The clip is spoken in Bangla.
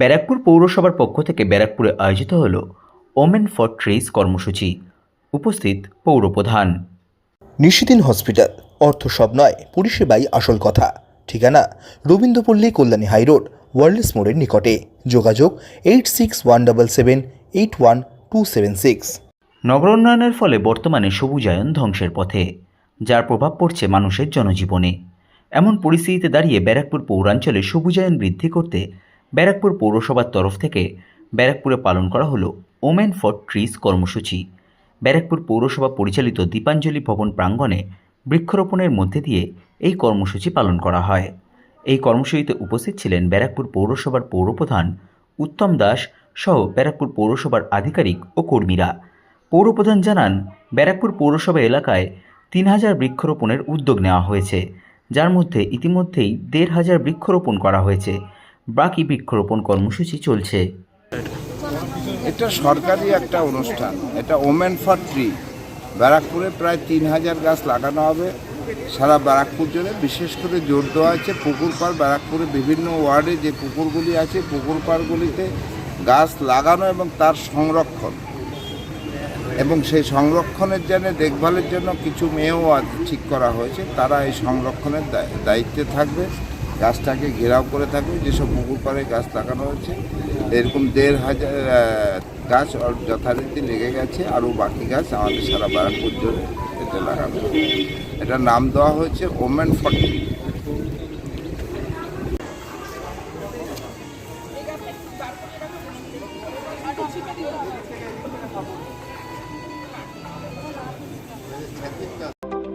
ব্যারাকপুর পৌরসভার পক্ষ থেকে ব্যারাকপুরে আয়োজিত হল ওমেন ফর ট্রেস কর্মসূচি। উপস্থিত পৌরপ্রধান। নিশিদিন হসপিটাল অর্থ সব নয় পরিষেবাই আসল কথা। ঠিকানা রবীন্দ্রপল্লী কল্যাণী হাইরোড ওয়ার্ল্ডস মোড়ের নিকটে। যোগাযোগ eight six one double seven eight one two seven six. নগর উন্নয়নের ফলে বর্তমানে সবুজায়ন ধ্বংসের পথে যার প্রভাব পড়ছে মানুষের জনজীবনে। এমন পরিস্থিতিতে দাঁড়িয়ে ব্যারাকপুর পৌরাঞ্চলে সবুজায়ন বৃদ্ধি করতে ব্যারাকপুর পৌরসভার তরফ থেকে ব্যারাকপুরে পালন করা হলো ওমেন ফর ট্রিজ কর্মসূচি। ব্যারাকপুর পৌরসভা পরিচালিত দীপাঞ্জলি ভবন প্রাঙ্গণে বৃক্ষরোপণের মধ্যে দিয়ে এই কর্মসূচি পালন করা হয়। এই কর্মসূচিতে উপস্থিত ছিলেন ব্যারাকপুর পৌরসভার পৌরপ্রধান উত্তম দাস সহ ব্যারাকপুর পৌরসভার আধিকারিক ও কর্মীরা। পৌরপ্রধান জানান, ব্যারাকপুর পৌরসভা এলাকায় তিন হাজার বৃক্ষরোপণের উদ্যোগ নেওয়া হয়েছে, যার মধ্যে ইতিমধ্যেই দেড় হাজার বৃক্ষরোপণ করা হয়েছে। বাকি বৃক্ষরোপণ কর্মসূচি চলছে। এটা সরকারি একটা অনুষ্ঠান। এটা ওমেন ফর ট্রি ব্যারাকপুরে প্রায় তিন হাজার গাছ লাগানো হবে। সারা ব্যারাকপুর জুড়ে বিশেষ করে জোর দেওয়া আছে পুকুর পাড়, ব্যারাকপুরে বিভিন্ন ওয়ার্ডে যে পুকুরগুলি আছে, পুকুর পাড়গুলিতে গাছ লাগানো এবং তার সংরক্ষণ। এবং সেই সংরক্ষণের জন্য দেখভালের জন্য কিছু মেয়েও ঠিক করা হয়েছে। তারা এই সংরক্ষণের দায়- দায়িত্বে থাকবে। গাছটাকে ঘেরাও করে থাকবে যেসব পুকুর পাড়ে গাছ লাগানো হয়েছে। এরকম দেড় হাজার গাছ যথারীতি লেগে গেছে, আরও বাকি গাছ আমাদের সারা বারাকপুর জন্য এটা লাগানো এটা নাম দেওয়া হয়েছে ওমেন forty